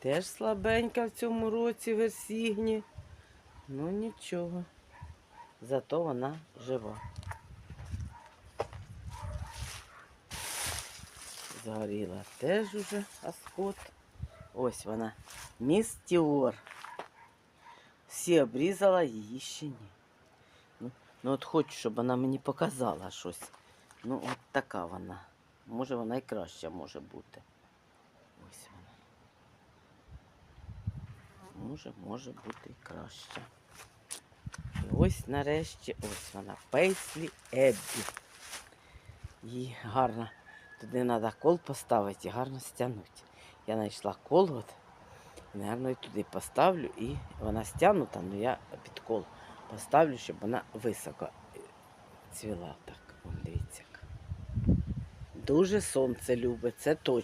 Теж слабенька в цьому році версігні. Ну нічого. Зато вона жива. Згоріла теж уже асход. Ось вона. Містіор. Всі обрізала, її ще ні. Ну, ну от хочу, щоб вона мені показала щось. Ну, от така вона. Може, вона і краща може бути. Ось вона. Може, може бути і краща. І ось нарешті, ось вона. Пейслі Еббі. Її гарно. Туди треба кол поставити і гарно стягнути. Я знайшла кол, от, і, мабуть, туди поставлю, і вона стягнута, але я під кол поставлю, щоб вона високо е, цвіла. Так, дивіться. Дуже сонце любить, це точно.